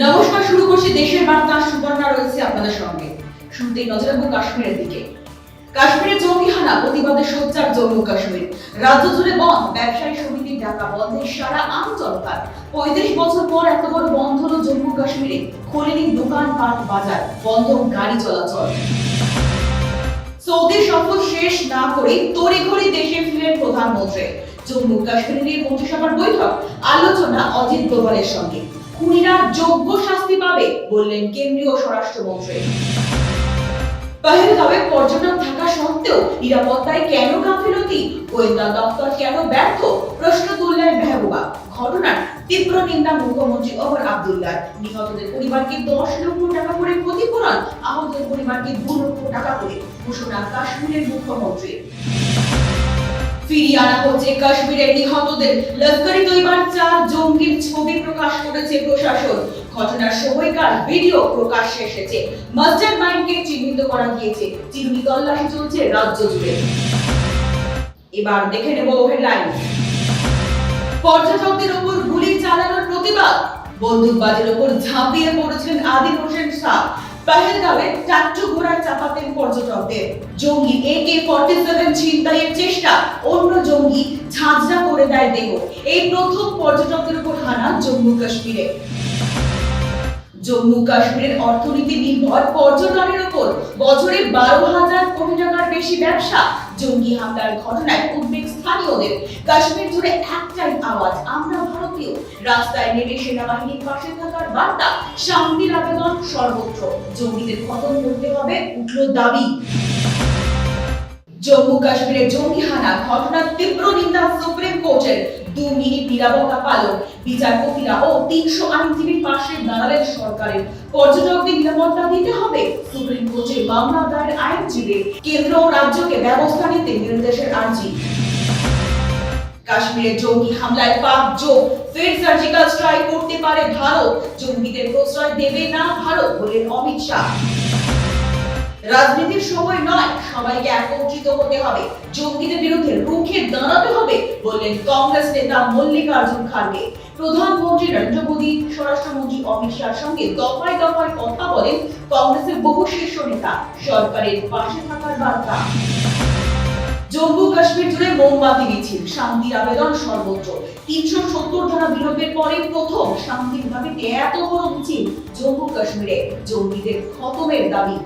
নমস্কার, শুরু করছি দেশের বার্তা, সুবর্ণা রয়েছে আপনাদের সঙ্গে। শুনতেই নজর রাখব কাশ্মীরের দিকে। কাশ্মীরে জঙ্গি হানা প্রতিবাদে সোচ্চার জম্মু কাশ্মীর। রাজ্য জুড়ে বন্ধ ব্যবসায়ী সমিতি ডাকা বন্ধে সারা আম আন্দোলনকার পঁয়ত্রিশ বছর পর এত বড় বন্ধ হলো জম্মু কাশ্মীরে। খোলেনি দোকান পাট বাজার, বন্ধ গাড়ি চলাচল। সৌদি সফর শেষ না করে তড়িঘড়ি দেশে ফিরেন প্রধানমন্ত্রী। জম্মু কাশ্মীর নিয়ে মন্ত্রিসভার বৈঠক, আলোচনা অজিত দোভালের সঙ্গে। খুনিরা যোগ্য শাস্তি পাবে, বললেন কেন্দ্রীয় স্বরাষ্ট্রমন্ত্রী। পহেলগাঁওয়ে পর্যটক থাকা সত্ত্বেও নিরাপত্তায় কেন গাফিলতি? গোয়েন্দা দপ্তর কেন ব্যর্থ? প্রশ্ন তুললেন মেহবুবা। ঘটনার তীব্র নিন্দা মুখ্যমন্ত্রী ওমর আব্দুল্লাহ। নিহতদের পরিবারকে দশ লক্ষ টাকা করে ক্ষতিপূরণ, আহতদের পরিবারকে দু লক্ষ টাকা করে ঘোষণা কাশ্মীরের মুখ্যমন্ত্রী। ফিরিয়ে আনা হচ্ছে কাশ্মীরের নিহতদের তৈবার চার জঙ্গির ছবি প্রকাশ করেছে প্রশাসন। ঘটনার সময়কার ভিডিও এসেছে। মাস্টার মাইন্ডকে চিহ্নিত করা গিয়েছে। চলছে রাজ্য জুড়ে। এবার দেখে নেব হেডলাইন। পর্যটকদের ওপর গুলি চালানোর প্রতিবাদ। বন্দুকবাজের ওপর ঝাঁপিয়ে পড়েছিলেন আদিল হোসেন শাহ। পহেলগাঁওয়ে টাট্টু ঘোড়ায় চাপাতেন পর্যটকদের। জঙ্গি একে ফর্টি সেভেন ছিনতাইয়ের চেষ্টা, অন্য জঙ্গি ঝাঁঝরা করে দেয় দেহ। এই প্রথম পর্যটকদের উপর হানা জম্মু কাশ্মীরে। জম্মু কাশ্মীরের অর্থনীতি নির্ভর পর্যটনের উপর বছরে বারো হাজার কোটি টাকার বেশি ব্যবসা, জঙ্গি হামলার ঘটনায় উদ্বেগ স্থানীয়দের। কাশ্মীর জুড়ে একটাই আওয়াজ, আমরা ভারতীয়। রাস্তায় নেমে সেনাবাহিনীর পাশে থাকার বার্তা, শান্তির আবেদন সর্বত্র। জঙ্গিদের খতম করতে হবে উঠল দাবি। জম্মু কাশ্মীরে জঙ্গি হানা ঘটনার তীব্র নিন্দা সুপ্রিম কোর্টের। দু মিনিট নিরাপত্তা পালন। বিচারপতিরা ও তিনশো আইনজীবীর পাশে দাঁড়ালেন সরকারের। পর্যটকদের নিরাপত্তা দিতে হবে। মামলা দায়ের আইনজীবী কেন্দ্র ও রাজ্যকে ব্যবস্থা নিতে নির্দেশের আর্জি। কাশ্মীরে জঙ্গি হামলায় পাক যোগ ফের সার্জিক্যাল স্ট্রাইক করতে পারে ভারত। জঙ্গিদের প্রশ্রয় দেবে না ভারত বলেন অমিত শাহ। রাজনীতির সময় নয়, সবাইকে একত্রিত হতে হবে। জঙ্গিদের বিরুদ্ধে রুখে দাঁড়াতে হবে বললেন কংগ্রেস নেতা মল্লিকার্জুন খাড়গে প্রধানমন্ত্রী নরেন্দ্র মোদী, স্বরাষ্ট্রমন্ত্রী অমিত শাহর সঙ্গে দফায় দফায় কথা বলেন কংগ্রেসের বহু শীর্ষ নেতা। সরকারের পাশে থাকার বার্তা। জম্মু কাশ্মীর জুড়ে মোমবাতি মিছিল শান্তির আবেদন সর্বোচ্চ তিনশো সত্তর ধারা বিলোপের পরে প্রথম শান্তির দাবিতে এত বড় মিছিল জম্মু কাশ্মীরে। জঙ্গিদের খতমের দাবি।